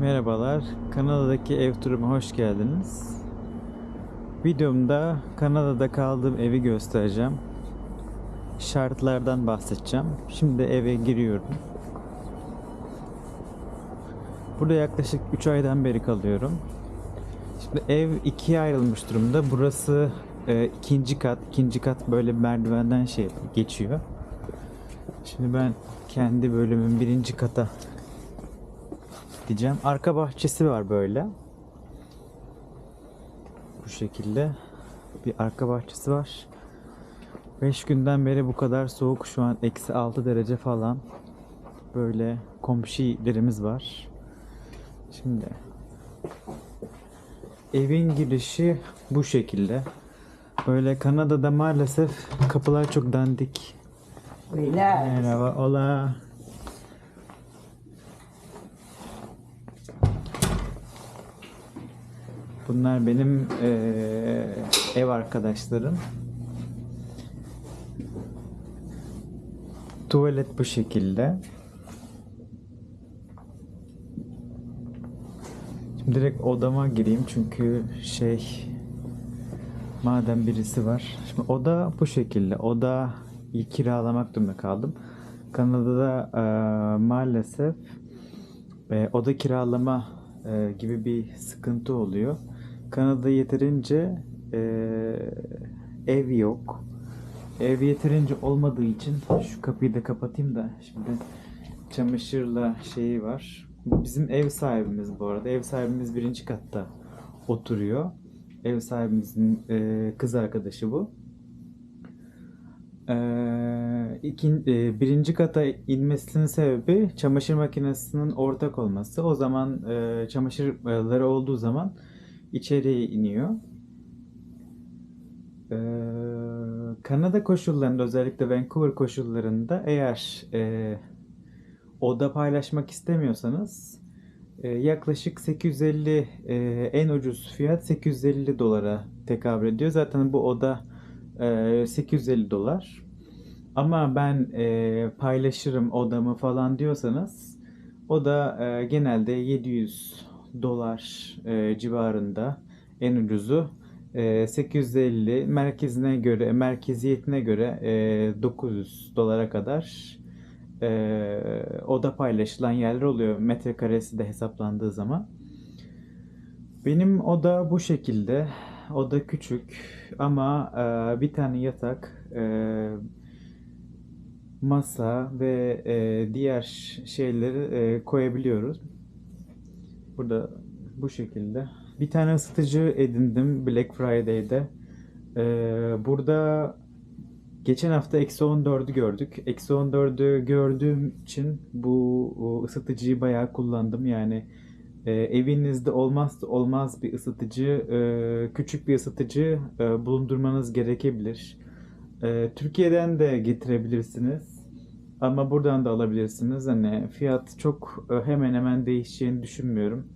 Merhabalar, Kanada'daki ev turuma hoş geldiniz. Videomda Kanada'da kaldığım evi göstereceğim. Şartlardan bahsedeceğim. Şimdi eve giriyorum. Burada yaklaşık 3 aydan beri kalıyorum. Şimdi ev ikiye ayrılmış durumda. Burası e, ikinci kat. ikinci kat böyle merdivenden şey geçiyor. Şimdi ben kendi bölümün birinci kata gideceğim. Arka bahçesi var böyle. Bu şekilde bir arka bahçesi var. 5 günden beri bu kadar soğuk. Şu an eksi 6 derece falan. Böyle komşilerimiz var. Şimdi evin girişi bu şekilde. Böyle Kanada'da maalesef kapılar çok dandik. Relax. Merhaba, hola. Bunlar benim eee, ev arkadaşlarım. Tuvalet bu şekilde. Şimdi direkt odama gireyim çünkü şey madem birisi var. Şimdi oda bu şekilde. Oda kiralamak durumunda kaldım. Kanada'da eee, maalesef e, oda kiralama e, gibi bir sıkıntı oluyor. Kanada'da yeterince e, ev yok. Ev yeterince olmadığı için şu kapıyı da kapatayım da şimdi çamaşırla şeyi var. Bu bizim ev sahibimiz bu arada. Ev sahibimiz birinci katta oturuyor. Ev sahibimizin e, kız arkadaşı bu. Ee, ikin, e, birinci kata inmesinin sebebi çamaşır makinesinin ortak olması. O zaman e, çamaşırları olduğu zaman içeriye iniyor. Ee, Kanada koşullarında özellikle Vancouver koşullarında eğer e, oda paylaşmak istemiyorsanız e, yaklaşık 850 e, en ucuz fiyat 850 dolara tekabül ediyor. Zaten bu oda e, 850 dolar. Ama ben e, paylaşırım odamı falan diyorsanız o da e, genelde 700 dolar e, civarında en ucuzu. E, 850 merkezine göre merkeziyetine göre e, 900 dolara kadar e, oda paylaşılan yerler oluyor metrekaresi de hesaplandığı zaman. Benim oda bu şekilde. Oda küçük ama e, bir tane yatak, e, masa ve e, diğer şeyleri e, koyabiliyoruz. Burada bu şekilde. Bir tane ısıtıcı edindim Black Friday'de. E, burada geçen hafta eksi 14'ü gördük. Eksi 14'ü gördüğüm için bu ısıtıcıyı bayağı kullandım. Yani e, evinizde olmazsa olmaz bir ısıtıcı, e, küçük bir ısıtıcı e, bulundurmanız gerekebilir. E, Türkiye'den de getirebilirsiniz. Ama buradan da alabilirsiniz. Hani fiyat çok e, hemen hemen değişeceğini düşünmüyorum.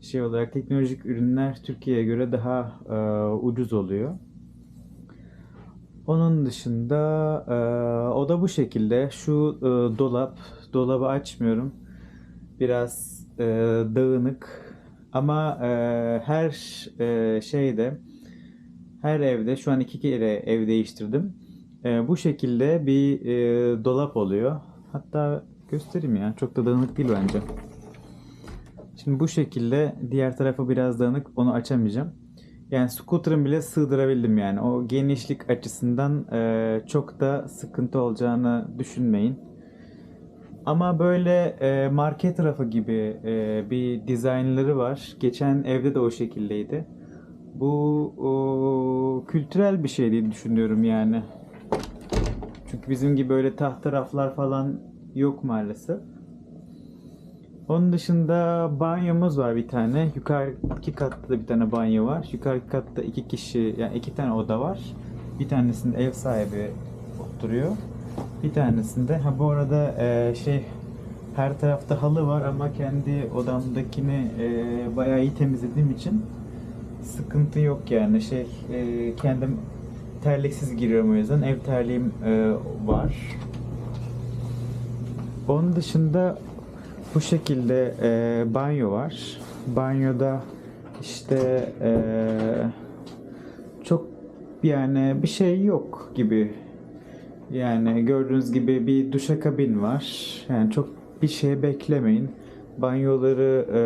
Şey olarak teknolojik ürünler Türkiye'ye göre daha e, ucuz oluyor. Onun dışında e, o da bu şekilde. Şu e, dolap, dolabı açmıyorum. Biraz e, dağınık. Ama e, her e, şeyde, her evde, şu an iki kere ev değiştirdim. E, bu şekilde bir e, dolap oluyor. Hatta göstereyim ya, çok da dağınık değil bence. Şimdi bu şekilde diğer tarafı biraz dağınık, onu açamayacağım. Yani scooter'ın bile sığdırabildim yani. O genişlik açısından e, çok da sıkıntı olacağını düşünmeyin. Ama böyle e, market tarafı gibi e, bir dizaynları var. Geçen evde de o şekildeydi. Bu o, kültürel bir şey diye düşünüyorum yani. Çünkü bizim gibi böyle tahta raflar falan yok maalesef. Onun dışında banyomuz var bir tane. Yukarıki katta da bir tane banyo var. Yukarıki katta iki kişi, yani iki tane oda var. Bir tanesinde ev sahibi oturuyor. Bir tanesinde, ha bu arada e, şey her tarafta halı var ama kendi odamdakini e, bayağı iyi temizlediğim için sıkıntı yok yani şey e, kendim terliksiz giriyorum o yüzden ev terliğim e, var. Onun dışında Bu şekilde e, banyo var. Banyoda işte e, çok yani bir şey yok gibi. Yani gördüğünüz gibi bir duşakabin var. Yani çok bir şey beklemeyin. Banyoları e,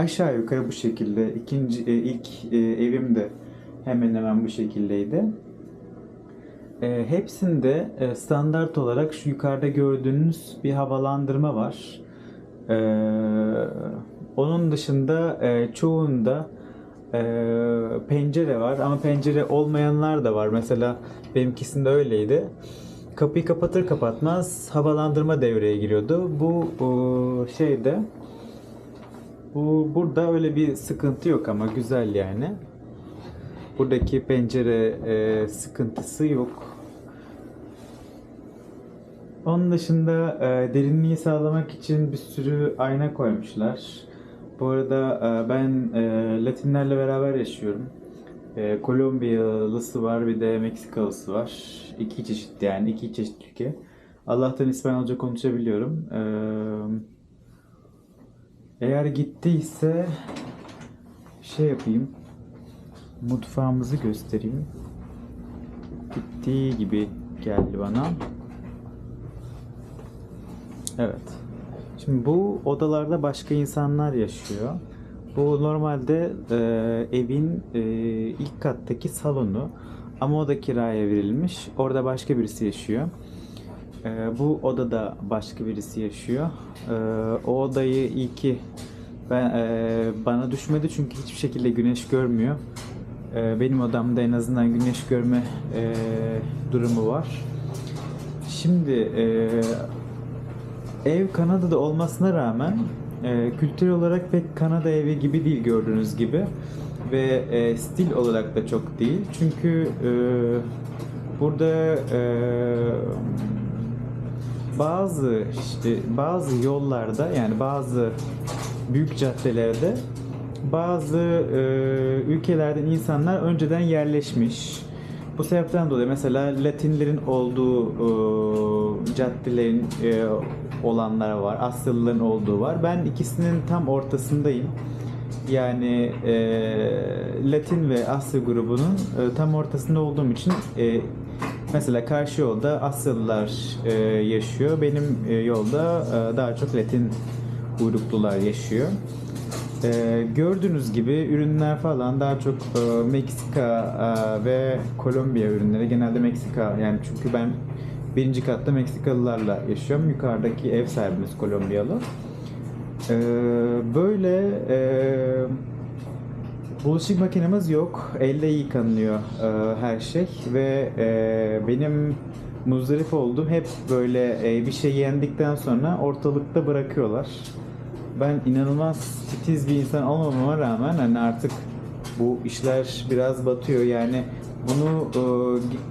aşağı yukarı bu şekilde. İkinci e, ilk e, evim de hemen hemen bu şekildeydi. E, hepsinde e, standart olarak şu yukarıda gördüğünüz bir havalandırma var. E, onun dışında e, çoğunda e, pencere var ama pencere olmayanlar da var. Mesela benimkisinde öyleydi. Kapıyı kapatır kapatmaz havalandırma devreye giriyordu. Bu e, şeyde bu burada öyle bir sıkıntı yok ama güzel yani. Buradaki pencere e, sıkıntısı yok. Onun dışında e, derinliği sağlamak için bir sürü ayna koymuşlar. Bu arada e, ben e, Latinlerle beraber yaşıyorum. E, Kolombiyalısı var bir de Meksikalısı var. İki çeşit yani iki çeşit ülke. Allah'tan İspanyolca konuşabiliyorum. E, eğer gittiyse şey yapayım. Mutfağımızı göstereyim. Gittiği gibi geldi bana. Evet. Şimdi bu odalarda başka insanlar yaşıyor. Bu normalde e, evin e, ilk kattaki salonu ama o da kiraya verilmiş. Orada başka birisi yaşıyor. E, bu odada başka birisi yaşıyor. E, o odayı iyi ki ben, e, bana düşmedi çünkü hiçbir şekilde güneş görmüyor. E, benim odamda en azından güneş görme e, durumu var. Şimdi e, Ev Kanada'da olmasına rağmen e, kültür olarak pek Kanada evi gibi değil gördüğünüz gibi ve stil olarak da çok değil çünkü burada bazı işte bazı yollarda yani bazı büyük caddelerde bazı e, ülkelerden insanlar önceden yerleşmiş. Bu sebepten dolayı mesela Latinlerin olduğu e, caddelerin e, olanlar var, Asyalıların olduğu var. Ben ikisinin tam ortasındayım. Yani e, Latin ve Asya grubunun e, tam ortasında olduğum için e, mesela karşı yolda Asyalılar e, yaşıyor. Benim e, yolda e, daha çok Latin uyruklular yaşıyor. Ee, gördüğünüz gibi ürünler falan daha çok e, Meksika e, ve Kolombiya ürünleri. Genelde Meksika yani çünkü ben birinci katta Meksikalılarla yaşıyorum. Yukarıdaki ev sahibimiz Kolombiyalı. Ee, böyle e, bulaşık makinemiz yok. Elle yıkanıyor e, her şey ve e, benim muzdarip olduğum hep böyle e, bir şey yendikten sonra ortalıkta bırakıyorlar ben inanılmaz titiz bir insan olmamama rağmen hani artık bu işler biraz batıyor yani bunu e,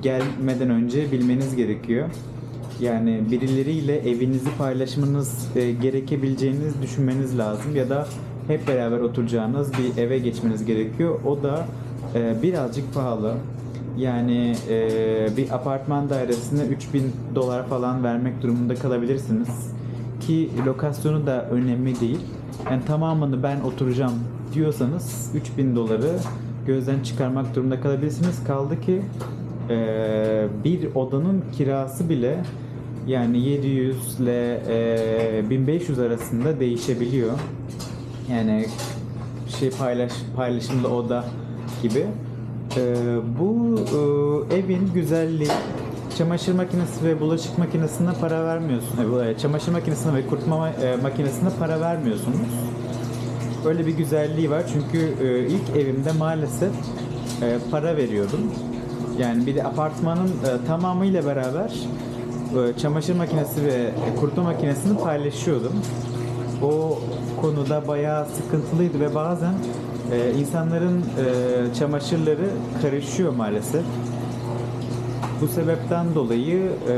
gelmeden önce bilmeniz gerekiyor. Yani birileriyle evinizi paylaşmanız e, gerekebileceğiniz düşünmeniz lazım ya da hep beraber oturacağınız bir eve geçmeniz gerekiyor. O da e, birazcık pahalı. Yani e, bir apartman dairesine 3000 dolar falan vermek durumunda kalabilirsiniz ki lokasyonu da önemli değil. Yani tamamını ben oturacağım diyorsanız 3000 doları gözden çıkarmak durumunda kalabilirsiniz. Kaldı ki e, bir odanın kirası bile yani 700 ile e, 1500 arasında değişebiliyor. Yani şey paylaş paylaşımlı oda gibi. E, bu e, evin güzelliği çamaşır makinesi ve bulaşık makinesine para vermiyorsun. E, çamaşır makinesine ve kurutma e, makinesine para vermiyorsunuz. Böyle bir güzelliği var çünkü e, ilk evimde maalesef para veriyordum. Yani bir de apartmanın tamamıyla beraber çamaşır makinesi ve kurutma makinesini paylaşıyordum. O konuda bayağı sıkıntılıydı ve bazen insanların çamaşırları karışıyor maalesef. Bu sebepten dolayı e,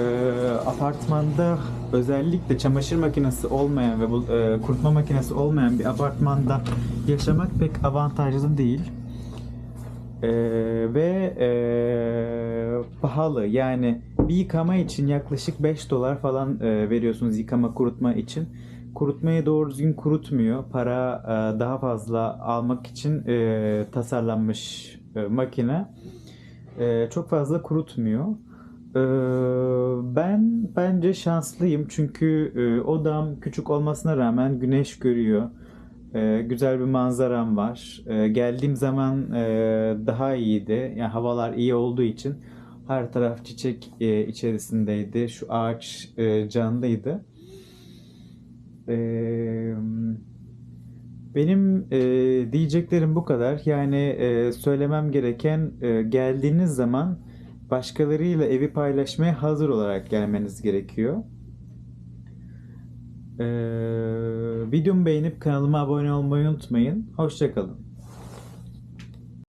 apartmanda özellikle çamaşır makinesi olmayan ve bu, e, kurutma makinesi olmayan bir apartmanda yaşamak pek avantajlı değil. E, ve e, pahalı. Yani bir yıkama için yaklaşık 5 dolar falan e, veriyorsunuz yıkama kurutma için. kurutmayı doğru düzgün kurutmuyor. Para e, daha fazla almak için e, tasarlanmış e, makine e, çok fazla kurutmuyor. E, ben bence şanslıyım çünkü e, odam küçük olmasına rağmen güneş görüyor. E, güzel bir manzaram var. E, geldiğim zaman e, daha iyiydi. Yani havalar iyi olduğu için her taraf çiçek e, içerisindeydi. Şu ağaç e, canlıydı. E, benim e, diyeceklerim bu kadar. Yani e, söylemem gereken e, geldiğiniz zaman başkalarıyla evi paylaşmaya hazır olarak gelmeniz gerekiyor. E, videomu beğenip kanalıma abone olmayı unutmayın. Hoşça kalın.